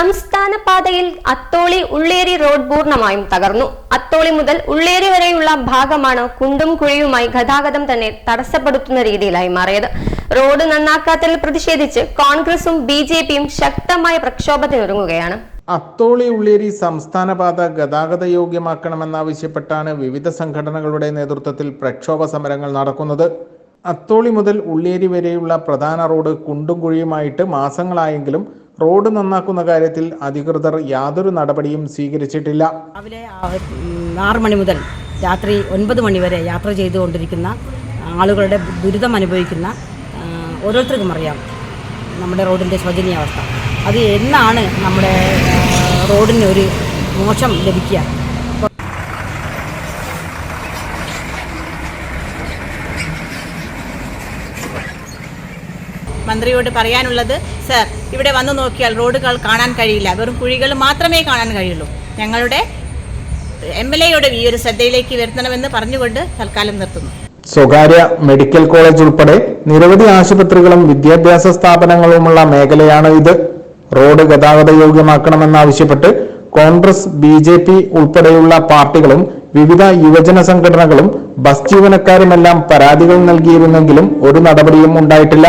സംസ്ഥാന പാതയിൽ അത്തോളി ഉള്ളേരി റോഡ് പൂർണമായും തകർന്നു. അത്തോളി മുതൽ ഉള്ളേരി വരെയുള്ള ഭാഗമാണ് കുണ്ടും കുഴിയുമായി ഗതാഗതം തന്നെ തടസ്സപ്പെടുത്തുന്ന രീതിയിലായി മാറിയത്. റോഡ് നന്നാക്കാത്തതിൽ പ്രതിഷേധിച്ച് കോൺഗ്രസും ബി ജെ പിയും ശക്തമായ പ്രക്ഷോഭത്തിനൊരുങ്ങുകയാണ് അത്തോളി ഉള്ളേരി സംസ്ഥാന പാത ഗതാഗത യോഗ്യമാക്കണമെന്നാവശ്യപ്പെട്ടാണ് വിവിധ സംഘടനകളുടെ നേതൃത്വത്തിൽ പ്രക്ഷോഭ സമരങ്ങൾ നടക്കുന്നത്. അത്തോളി മുതൽ ഉള്ളേരി വരെയുള്ള പ്രധാന റോഡ് കുണ്ടും കുഴിയുമായിട്ട് മാസങ്ങളായെങ്കിലും റോഡ് നന്നാക്കുന്ന കാര്യത്തിൽ അധികൃതർ യാതൊരു നടപടിയും സ്വീകരിച്ചിട്ടില്ല. രാവിലെ ആറ് മണി മുതൽ രാത്രി ഒൻപത് മണി വരെ യാത്ര ചെയ്തുകൊണ്ടിരിക്കുന്ന ആളുകളുടെ ദുരിതം അനുഭവിക്കുന്ന ഓരോരുത്തർക്കും അറിയാം നമ്മുടെ റോഡിന്റെ ശോചനീയാവസ്ഥ അത് എന്നാണ് നമ്മുടെ റോഡിന് ഒരു മോശം ലഭിക്കുക? മന്ത്രിയോട് പറയാനുള്ളത് സർ ഇവിടെ വന്നു നോക്കിയാൽ റോഡുകൾ കാണാൻ കഴിയില്ല. വെറും കുഴികൾ മാത്രമേ കാണാൻ കഴിയുള്ളൂ. ഞങ്ങളുടെ എം എൽ എയുടെ ഈ ഒരു ശ്രദ്ധയിലേക്ക് വരുത്തണമെന്ന് പറഞ്ഞുകൊണ്ട് തൽക്കാലം നിർത്തുന്നു. സ്വകാര്യ മെഡിക്കൽ കോളേജ് ഉൾപ്പെടെ നിരവധി ആശുപത്രികളും വിദ്യാഭ്യാസ സ്ഥാപനങ്ങളുമുള്ള മേഖലയാണ് ഇത്. റോഡ് ഗതാഗത യോഗ്യമാക്കണമെന്നാവശ്യപ്പെട്ട് കോൺഗ്രസ് ബി ജെ പി ഉൾപ്പെടെയുള്ള പാർട്ടികളും വിവിധ യുവജന സംഘടനകളും ബസ് ജീവനക്കാരുമെല്ലാം പരാതികൾ നൽകിയിരുന്നെങ്കിലും ഒരു നടപടിയും ഉണ്ടായിട്ടില്ല.